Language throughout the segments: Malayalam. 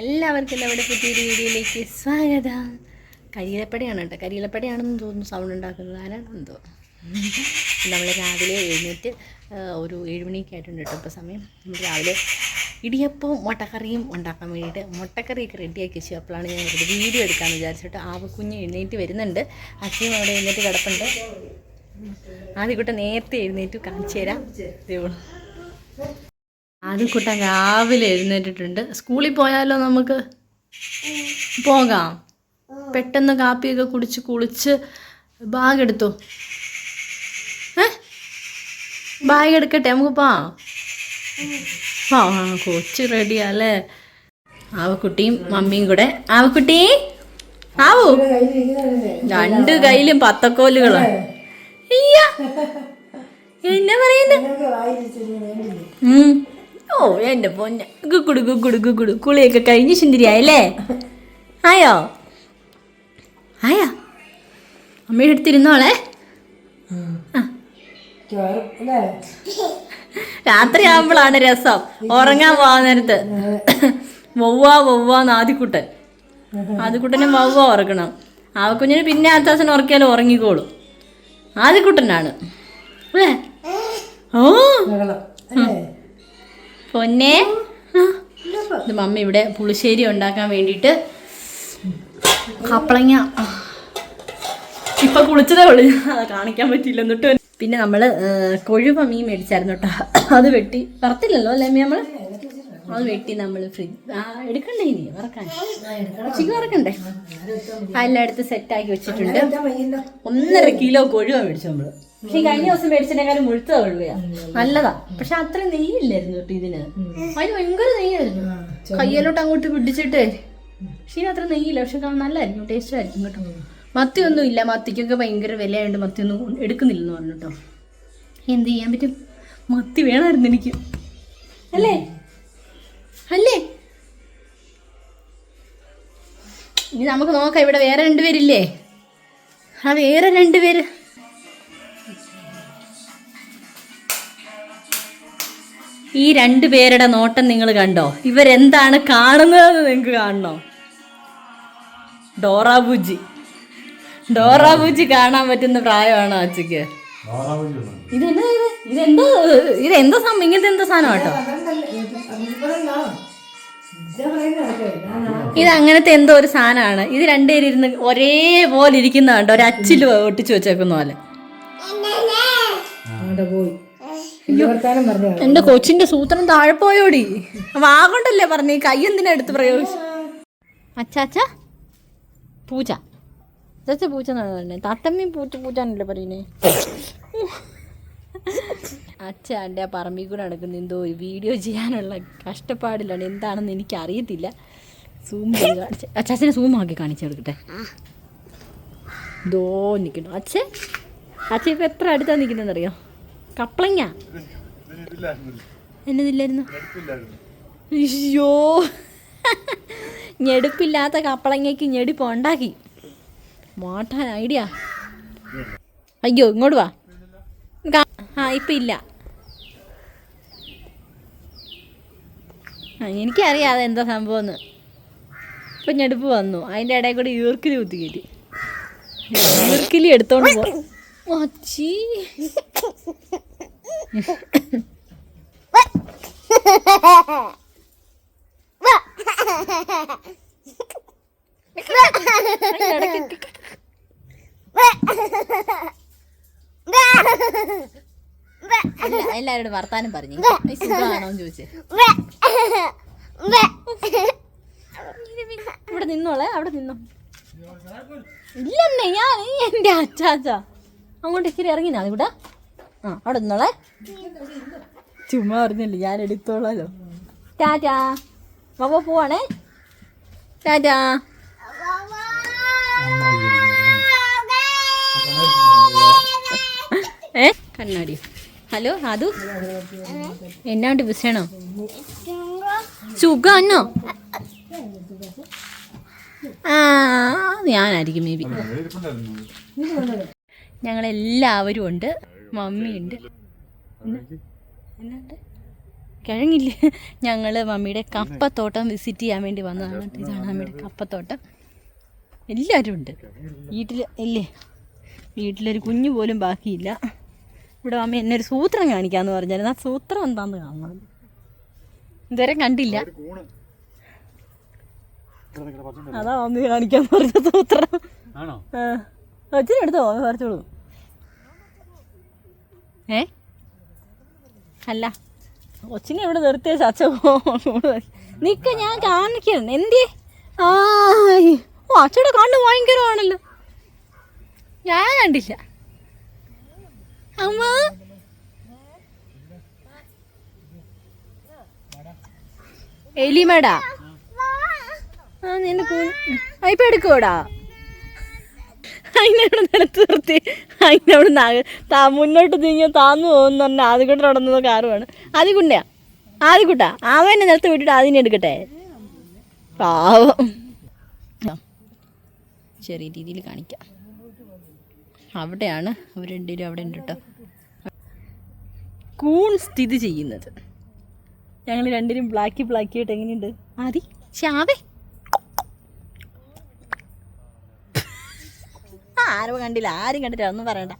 എല്ലാവർക്കും നമ്മുടെ പുതിയൊരു വീഡിയോയിലേക്ക് സ്വാഗതം. കരിയിലപ്പടയാണ് കേട്ടോ. കരിയിലപ്പടയാണെന്ന് തോന്നുന്നു സൗണ്ട് ഉണ്ടാക്കുന്നത്. എന്തോ. നമ്മൾ രാവിലെ എഴുന്നേറ്റ് ഒരു ഏഴുമണിയൊക്കെ ആയിട്ടുണ്ട് കേട്ടോ ഇപ്പോൾ സമയം. നമ്മൾ രാവിലെ ഇടിയപ്പവും മുട്ടക്കറിയും ഉണ്ടാക്കാൻ വേണ്ടിയിട്ട് മുട്ടക്കറിയൊക്കെ റെഡിയാക്കി വെച്ചു അപ്പോഴാണ് ഞാൻ ഒരു വീഡിയോ എടുക്കാമെന്ന് വിചാരിച്ചിട്ട് ആവക്കുഞ്ഞ് എഴുന്നേറ്റ് വരുന്നുണ്ട്. അച്ഛനും അവിടെ എഴുന്നേറ്റ് കിടപ്പുണ്ട്. ആദ്യക്കൂട്ടം നേരത്തെ എഴുന്നേറ്റ് കാണിച്ചു തരാം. ദൈവം ആദ്യക്കൂട്ടം രാവിലെ എഴുന്നേറ്റിട്ടുണ്ട്. സ്കൂളിൽ പോയാലോ നമുക്ക്? പോകാം. പെട്ടെന്ന് കാപ്പിയൊക്കെ കുടിച്ച് കുളിച്ച് ബാഗ് എടുത്തോ? ബാഗ് എടുക്കട്ടെ നമുക്ക് പോവാം. ആ കൊച്ച് റെഡിയാ ആവക്കുട്ടിയും മമ്മിയും കൂടെ. ആവക്കുട്ടി? ആവു. രണ്ട് കയ്യിലും പത്തക്കോലുകളാണ് അയ്യ. എന്നാ പറയുന്നു? ഉം. ഓ എന്റെ പൊന്നെ. ഗുക്കുടു ഗുക്കുടു ഗുക്കുടു കുളിയൊക്കെ കഴിഞ്ഞ് സുന്ദരിയായല്ലേ? ആയോ? ആയോ? അമ്മയുടെ അടുത്തിരുന്നോളെ രാത്രി ആകുമ്പോഴാണ് രസം. ഉറങ്ങാൻ പോകാൻ നേരത്ത്. വവ്വ വവ്വാന്ന് ആദിക്കുട്ടൻ. ആദിക്കുട്ടനും വവ്വ ഉറക്കണം ആവക്കുഞ്ഞിന് പിന്നെ അത്താസന ഉറക്കിയാലും ഉറങ്ങിക്കോളും. ആദിക്കുട്ടനാണ്. അല്ലേ? ഓ. പൊന്നെ. ഇത് മമ്മ ഇവിടെ പുളിശ്ശേരി ഉണ്ടാക്കാൻ വേണ്ടിയിട്ട് കപ്പളങ്ങ ഇപ്പൊ കുളിച്ചതേ ഉള്ളു. അത് കാണിക്കാൻ പറ്റിയില്ല എന്നിട്ട് പിന്നെ നമ്മൾ കൊഴുവ മീൻ മേടിച്ചായിരുന്നു കേട്ടോ. അത് വെട്ടി. പറത്തില്ലല്ലോ അല്ലേ അമ്മി നമ്മൾ അത് വെട്ടി നമ്മൾ ഫ്രിഡ്ജ് ആ എടുക്കണ്ടേ ഇനി? വറക്കാൻ. ഉച്ചയ്ക്ക് വറക്കണ്ടേ? എല്ലാം എടുത്ത് സെറ്റാക്കി വെച്ചിട്ടുണ്ട്. ഒന്നര കിലോ കൊഴുവ മേടിച്ചു നമ്മൾ. പക്ഷെ കഴിഞ്ഞ ദിവസം മേടിച്ചതിനേക്കാളും മുഴുത്ത കൊഴുവയാ. നല്ലതാ. പക്ഷെ അത്ര നെയ്യില്ലായിരുന്നു കേട്ടോ ഇതിന്. അതിന് ഭയങ്കര നെയ്യായിരുന്നു. കയ്യിലോട്ട് അങ്ങോട്ട് പിടിച്ചിട്ട്. പക്ഷേ ഇതിന് അത്ര നെയ്യില്ല. പക്ഷെ നല്ലതായിരിക്കും ടേസ്റ്റ് ആയിരിക്കും കേട്ടോ. മത്തിയൊന്നും ഇല്ല. മത്തിക്കൊക്കെ ഭയങ്കര വിലയായതുകൊണ്ട് മത്തിയൊന്നും എടുക്കുന്നില്ലെന്ന് പറഞ്ഞു കേട്ടോ എന്ത് ചെയ്യാൻ പറ്റും? മത്തി വേണമായിരുന്നു എനിക്ക്. അല്ലേ? അല്ലേ? ഇനി നമുക്ക് നോക്കാം ഇവിടെ വേറെ രണ്ടുപേരില്ലേ? ആ വേറെ രണ്ടുപേര്. ഈ രണ്ടു പേരുടെ നോട്ടം നിങ്ങൾ കണ്ടോ? ഇവരെന്താണ് കാണുന്നതെന്ന് നിങ്ങൾക്ക് കാണണോ? ഡോറാബുജി ഡോറാബുജി കാണാൻ പറ്റുന്ന പ്രായമാണോ അച്ഛക്ക്? ഇതെന്താ ഇത്? ഇതെന്തോ? ഇതെന്തോ സംഭവം ഇങ്ങനത്തെ എന്തോ സാധനം കേട്ടോ? ഇത് അങ്ങനത്തെ എന്തോ ഒരു സാധനമാണ്. ഇത് രണ്ടുപേരും ഇരുന്ന് ഒരേപോലെ ഇരിക്കുന്ന കണ്ടോ? ഒരു അച്ചിൽ ഒട്ടിച്ചു വെച്ചേക്കുന്ന പോലെ. പോയി. വർത്താനം പറഞ്ഞു? എന്റെ കൊച്ചിന്റെ സൂത്രം താഴെ പോയോടി. വാഗോണ്ടല്ലേ പറഞ്ഞ? ഈ കൈ എന്തിനാ എടുത്ത് പ്രയോഗിച്ചു? അച്ചാച്ച പൂച്ച അച്ചാച്ച പൂച്ച എന്നാണ് തത്തമ്മയും പൂച്ച പൂച്ചാണല്ലോ പറയുന്നേ അച്ഛ എന്റെ ആ പറമ്പിൽ കൂടെ നടക്കുന്ന എന്തോ വീഡിയോ ചെയ്യാനുള്ള കഷ്ടപ്പാടിലാണ്. എന്താണെന്ന് എനിക്ക് അറിയത്തില്ല സൂം അച്ചാച്ചനെ സൂം ആക്കി കാണിച്ചു കൊടുക്കട്ടെ. ദോ നിൽക്കുന്നു അച്ഛൻ അച്ഛൻ ഇപ്പം എത്ര അടുത്താണ് നിൽക്കുന്നതെന്നറിയോ കപ്പളങ്ങ എന്നതില്ലായിരുന്നു? അയ്യോ. ഞെടുപ്പില്ലാത്ത കപ്പളങ്ങയ്ക്ക് ഞെടുപ്പ് ഉണ്ടാക്കി. മാട്ടാൻ ഐഡിയ. അയ്യോ ഇങ്ങോട്ട് വാ. ആ ഇപ്പം ഇല്ല. എനിക്കറിയാതെ എനിക്കറിയാം അതെന്താ സംഭവം എന്ന് ഇപ്പം ഞെടുപ്പ് വന്നു. അതിന്റെ ഇടയിൽ കൂടി ഈർക്കിലി കുത്തി കയറ്റി. ഈർക്കിലി എടുത്തോണ്ട് പോകും എല്ലാ- എല്ലാവരോടും വർത്താനം പറഞ്ഞു. സുഖമാണോ ചോദിച്ചേ. ഇവിടെ നിന്നോളെ അവിടെ നിന്നോ. ഇല്ലെന്നേ ഞാൻ നീ എന്റെ അച്ചാച്ച. അങ്ങോട്ട് ഇച്ചിരി ഇറങ്ങിനാ ഇവിടെ. ആ അവിടെ നിന്നോളെ ചുമ്മാ പറഞ്ഞില്ലേ ഞാൻ എടുത്തോളാലോ. ടാറ്റാ. വവ പോവാണേ. ടാറ്റാ. ഏ? കണ്ണാടി. ഹലോ അതു എന്നാണ്ട് വിസണോ സുഖാണോ ആ ഞാനായിരിക്കും മേ ബി ഞങ്ങളെല്ലാവരും ഉണ്ട്. മമ്മിയുണ്ട് എന്നാണ്ട്? കിഴങ്ങില്ല? ഞങ്ങൾ മമ്മിയുടെ കപ്പത്തോട്ടം വിസിറ്റ് ചെയ്യാൻ വേണ്ടി വന്നതാണ്. ഇതാണ് മമ്മിയുടെ കപ്പത്തോട്ടം. എല്ലാവരും ഉണ്ട്. വീട്ടിൽ ഇല്ലേ? വീട്ടിലൊരു കുഞ്ഞു പോലും ബാക്കിയില്ല. ഇവിടെ അമ്മ എന്നെ ഒരു സൂത്രം കാണിക്കാന്ന് പറഞ്ഞായിരുന്നു. ആ സൂത്രം എന്താന്ന് കാണുന്നത് ഇതുവരെ കണ്ടില്ല. അതാ അമ്മ കാണിക്കാൻ പറഞ്ഞ സൂത്രം. അച്ഛനെ എടുത്തോ? പറിച്ചോളൂ. ഏ? അല്ല. കൊച്ചിനെ ഇവിടെ നിർത്തിയ ചച്ച നിക്ക ഞാൻ കാണിക്കുന്നു എന്തേ ആ ഓ അച്ഛയുടെ കണ്ണ് ഭയങ്കരമാണല്ലോ. ഞാൻ കണ്ടില്ല. അമ്മ. എലിമടാ. ആ നിന്നെ ഇപ്പൊ എടുക്കോടാ അതിനവിടെ നിലത്ത് നിർത്തി. അതിനവിടെ താ മുന്നോട്ട് നീങ്ങി താന്നു പോകുന്ന പറഞ്ഞാൽ ആദ്യക്കുട്ടൻ നടന്നത് കാറുമാണ് ആദ്യകുട്ടാ ആദ്യക്കുട്ടാ. അവനെ നിലത്ത് വിട്ടിട്ട് ആദ്യം എടുക്കട്ടെ. പാവം. ചെറിയ രീതിയിൽ കാണിക്കാം. അവിടെയാണ് അവർ രണ്ടുപേരും അവിടെ ഉണ്ട് കേട്ടോ. കൂൺ സ്ഥിതി ചെയ്യുന്നത്. ഞങ്ങൾ രണ്ടിനും ബ്ലാക്കി ബ്ലാക്കി ആയിട്ട് എങ്ങനെയുണ്ട്? ആദി ചാവേ. ആരും കണ്ടില്ല. ആരും കണ്ടില്ല. ഒന്നും പറയണ്ട.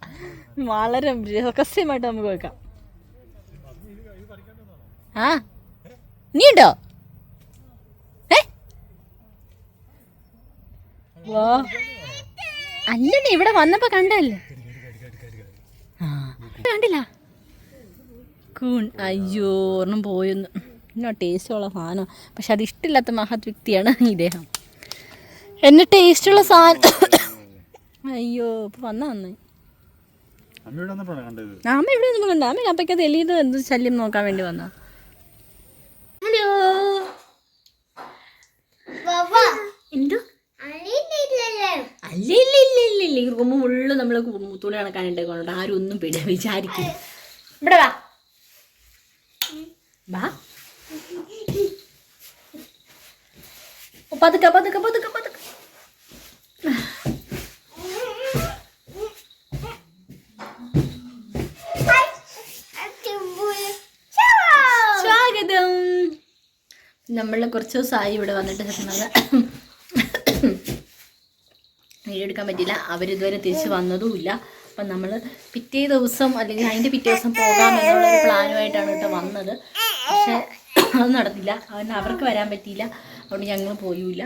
വളരെ രഹസ്യമായിട്ട് നമുക്ക് വെക്കാം ആ നീ ഉണ്ടോ ഏ? വാ. അല്ലല്ലേ ഇവിടെ വന്നപ്പോ കണ്ടല്ലേ ആ. കണ്ടില്ല. കൂൺ അയ്യോ ഒരെണ്ണം പോയൊന്ന്. എന്നോ ടേസ്റ്റുള്ള സാധനം. പക്ഷെ അത് ഇഷ്ടമില്ലാത്ത മഹത് വ്യക്തിയാണ് ഇദ്ദേഹം എന്നെ ടേസ്റ്റുള്ള സാധനം. അയ്യോ ഇപ്പൊ വന്ന വന്നേ അമ്മയോട് വന്നപ്പോഴാണ് കണ്ടത്. അമ്മ ഇവിടെ ഒന്നും കണ്ട. അമ്മ എലിയത് എന്ത് ശല്യം നോക്കാൻ വേണ്ടി വന്ന ഹലോ എന്തോ അല്ല ഇല്ല ഇല്ല ഇല്ല ഇല്ല ഈ റൂം ഫുള്ള് നമ്മൾ തുണി കൊണ്ട് ആരും ഒന്നും പേടി വിചാരിക്കും ഇവിടെ വാ. വാ. പതുക്കെ പതുക്കെ പതുക്കെ പതുക്കെ. സ്വാഗതം. നമ്മൾ കുറച്ച് ദിവസമായി ഇവിടെ വന്നിട്ട് കിട്ടുന്നത് വീഡിയോ എടുക്കാൻ പറ്റില്ല അവരിതുവരെ തിരിച്ച് വന്നതുമില്ല അപ്പം നമ്മൾ പിറ്റേ ദിവസം അല്ലെങ്കിൽ അതിന്റെ പിറ്റേ ദിവസം പോകാം എന്നുള്ളൊരു പ്ലാനുമായിട്ടാണ് കേട്ടോ വന്നത്. പക്ഷെ അത് നടന്നില്ല. അവൻ അവർക്ക് വരാൻ പറ്റിയില്ല. അതുകൊണ്ട് ഞങ്ങൾ പോയില്ല.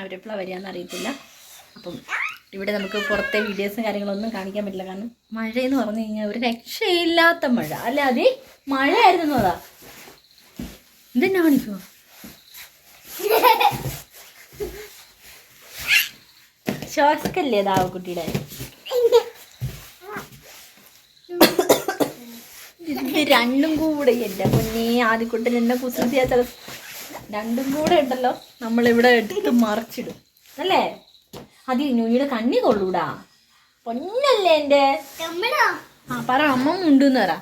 അവരെപ്പോഴാണ് വരികയെന്ന് അറിയത്തില്ല. അപ്പം ഇവിടെ നമുക്ക് പുറത്തെ വീഡിയോസും കാര്യങ്ങളൊന്നും കാണിക്കാൻ പറ്റില്ല. കാരണം മഴയെന്ന് പറഞ്ഞു കഴിഞ്ഞാൽ ഒരു രക്ഷയില്ലാത്ത മഴ. അല്ല അതെ മഴയായിരുന്നു അതാ. ഇതെന്നാ ശ്വാസക്കല്ലേ ദാവക്കുട്ടിയുടെ ഇത് രണ്ടും കൂടെ എന്റെ പൊന്നേ ആദ്യക്കുട്ടൻ എന്നെ കുസൃതിയാ രണ്ടും കൂടെ ഉണ്ടല്ലോ. നമ്മളിവിടെ എടുത്ത് മറിച്ചിടും. അല്ലേ? അത് ഞുനിയുടെ കണ്ണി കൊള്ളൂടാ. പൊന്നല്ലേ എന്റെ? ആ പറ അമ്മ ഉണ്ടെന്ന് പറ.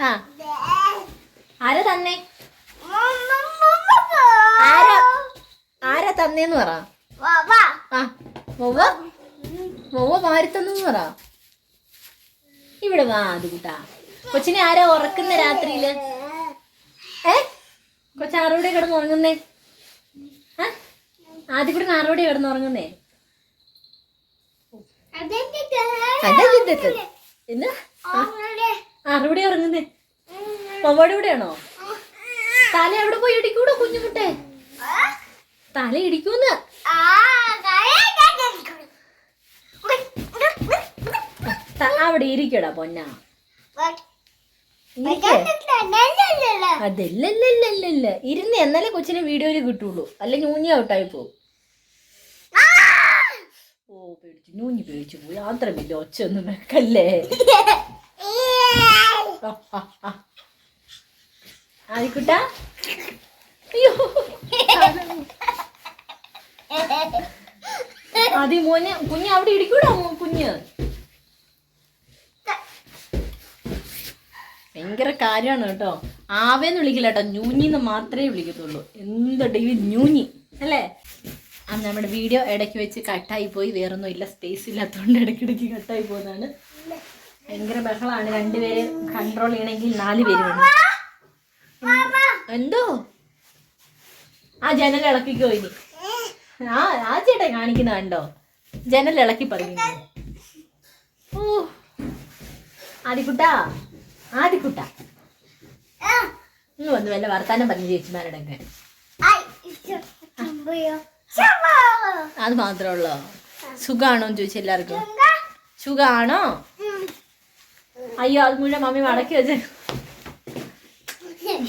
ആ. തന്നെ? ആരാ തന്നേന്ന് പറ. ആ വവ്വ വവ്വ മാറി തന്നെന്ന് പറ. ഇവിടെ വാ അത് കൂട്ടാ കൊച്ചിനെ ആരാ ഉറക്കുന്ന രാത്രിയിൽ? ഏ? കൊച്ചു ആറോടെ കിടന്ന് ഉറങ്ങുന്നേ? ആ ആദ്യം കൂടെ ആറോടെ കിടന്ന് ഉറങ്ങുന്നേ? എന്ന് ആറോടെ. ഉറങ്ങുന്നേ? മമ്മയുടെ കൂടെയാണോ തല എവിടെ പോയി? ഇടിക്കൂടോ കുഞ്ഞുമുട്ടെ? തല ഇടിക്കൂന്ന് അവിടെ ഇരിക്കടാ പൊന്ന. അതല്ലല്ലല്ലല്ല. ഇരുന്ന് എന്നാലേ കൊച്ചിന് വീഡിയോയിൽ കിട്ടുള്ളൂ. അല്ലെ ഞൂഞ്ഞി ഔട്ടായി പോകും ഓ പേടിച്ചു. ഞൂഞ്ഞി പേടിച്ചു പോയി. യാത്രമില്ല ഒച്ച ഒന്നും വെക്കല്ലേ. ആയിക്കുട്ടാ അയ്യോ. അതി മോനെ കുഞ്ഞ് അവിടെ ഇടിക്കൂടാ മോ- കുഞ്ഞ്. ഭയങ്കര കാര്യമാണ് കേട്ടോ. ആവേന്ന് വിളിക്കില്ല കേട്ടോ. ഞൂഞ്ഞിന്ന് മാത്രമേ വിളിക്കത്തുള്ളൂ. എന്തുണ്ടെങ്കിലും ഞൂഞ്ഞി അല്ലേ? നമ്മുടെ വീഡിയോ ഇടയ്ക്ക് വെച്ച് കട്ടായി പോയി. വേറൊന്നും ഇല്ല. സ്പേസ് ഇല്ലാത്തതുകൊണ്ട് ഇടയ്ക്കിടയ്ക്ക് കട്ടായി പോകുന്നതാണ്. ഭയങ്കര ബഹളമാണ് രണ്ടുപേര് കൺട്രോൾ ചെയ്യണമെങ്കിൽ നാല് പേര് വേണം. എന്തോ? ആ ജനൽ ഇളക്കിക്കോ ഇനി. ആ ആ കാണിക്കുന്ന കണ്ടോ? ജനൽ ഇളക്കി പറഞ്ഞു ഓ. ആദിക്കുട്ട ആദിക്കുട്ട. ഇന്ന് വന്ന് വല്ല വർത്താനം പറഞ്ഞു ചേച്ചിമാരുടെ അത് മാത്രമേ ഉള്ളോ? സുഖാണോ എന്ന് ചോദിച്ചു എല്ലാവർക്കും. സുഖാണോ? അയ്യോ അത് മുഴുവൻ മമ്മി മടക്കി വെച്ച.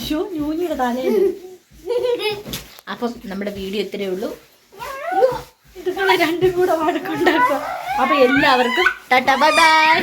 ഷോ ഞ്ഞൂഞ്ഞിയുടെ തലയിൽ. അപ്പം നമ്മുടെ വീഡിയോ ഇത്രയേ ഉള്ളൂ. ഇതുങ്ങളെ രണ്ടും കൂടെ വഴക്കുണ്ടാക്കുക അപ്പൊ എല്ലാവർക്കും ടാറ്റ ബൈ ബൈ.